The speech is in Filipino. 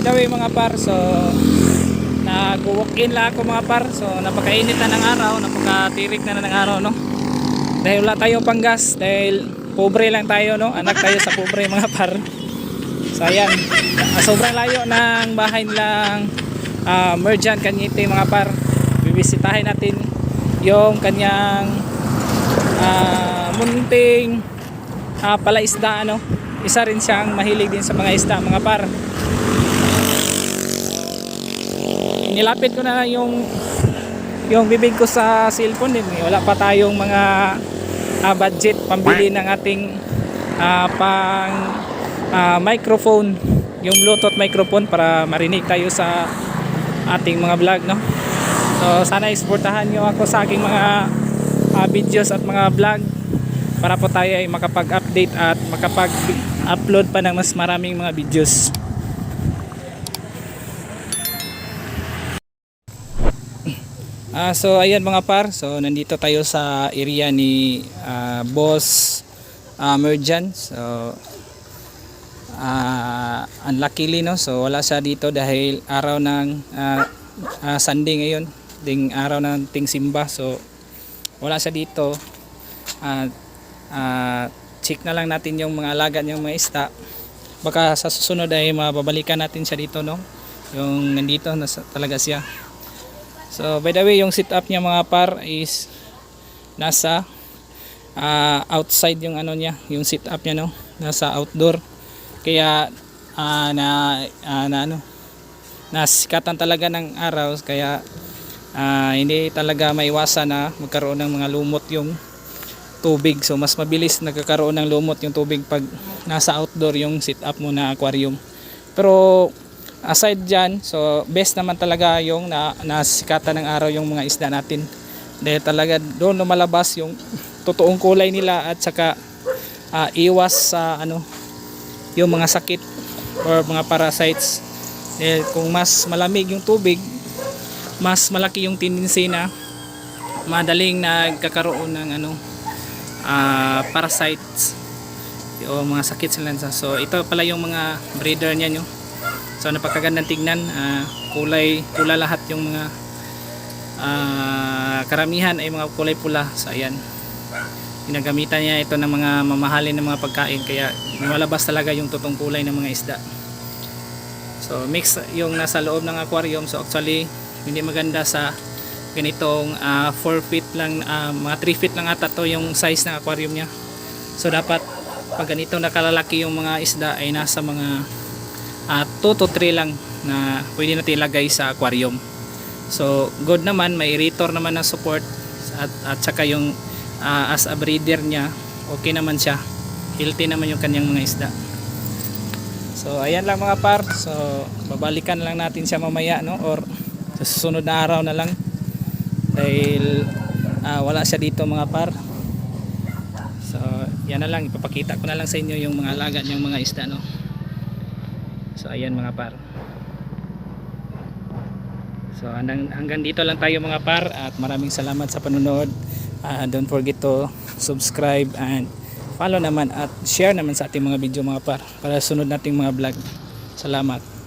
by the way mga par, so nag-walk in lang ako mga par. So napakainit na ng araw, napakatirik na ng araw, no? Dahil wala tayong panggas, dahil pobre lang tayo, no? Anak tayo sa pobre mga par. So ayan, Ah, sobrang layo ng bahay nilang uh, Merjan Kanyite mga par. Bibisitahin natin yung kanyang ah, munting ah, palaisda ano. Isa rin siyang mahilig din sa mga isda mga par. Nilapit ko na yung yung bibig ko sa cellphone din. Wala pa tayong mga ah, budget pambili ng ating ah, pang ah, microphone. Yung bluetooth microphone para marinig tayo sa ating mga vlog no? So sana exportahan nyo ako sa aking mga ah, videos at mga vlog para po tayo ay makapag-update at makapag-upload pa ng mas maraming mga videos Ah, so ayan mga par, so nandito tayo sa area ni ah, Boss ah, Merjan. So ah unluckily no, so wala siya dito dahil araw ng ah, ah, Sunday ngayon, ding araw ng ting simba. So wala siya dito. At ah, check na lang natin yung mga alaga niyang mga isda. Baka sa susunod ay mababalikan natin siya dito no. Yung nandito nasa, talaga siya. So by the way, yung sit up niya mga par is nasa ah, outside yung ano niya, yung sit up niya no, nasa outdoor. Kaya ah, na ah, na ano nasikatan talaga ng araw kaya ah, hindi talaga maiwasan na magkaroon ng mga lumot yung tubig. So mas mabilis nagkakaroon ng lumot yung tubig pag nasa outdoor yung sit up mo na aquarium. Pero aside dyan, so best naman talaga yung na, nasikatan ng araw yung mga isda natin. Dahil talaga doon lumalabas yung totoong kulay nila at saka ah, iwas sa ano yung mga sakit or mga parasites. Dahil kung mas malamig yung tubig, mas malaki yung tendency na madaling nagkakaroon ng ano ah, parasites o mga sakit sila so ito pala yung mga breeder niya nyo So napakagandang tignan, ah, kulay pula lahat yung mga ah, karamihan ay mga kulay pula. So ayan. Ginagamitan niya ito ng mga mamahalin ng mga pagkain kaya lumalabas talaga yung totoong kulay ng mga isda. So mix yung nasa loob ng aquarium. So actually hindi maganda sa ganitong 4 feet lang, ah, mga 3 feet lang ata to yung size ng aquarium niya. So dapat pag ganito nakalalaki yung mga isda ay nasa mga uh, 2 to 3 lang na pwede natin ilagay sa aquarium. So good naman may retor naman na support at, at saka yung uh, as a breeder niya okay naman siya. Healthy naman yung kanyang mga isda. So ayan lang mga par. So babalikan lang natin siya mamaya no? Or sa susunod na araw na lang. Dahil uh, wala siya dito mga par. So yan na lang. Ipapakita ko na lang sa inyo yung mga alaga niyang mga isda no So ayan mga par. So hanggang, hanggang dito lang tayo mga par at maraming salamat sa panonood. Uh, don't forget to subscribe and follow naman at share naman sa ating mga video mga par para sunod nating mga vlog. Salamat.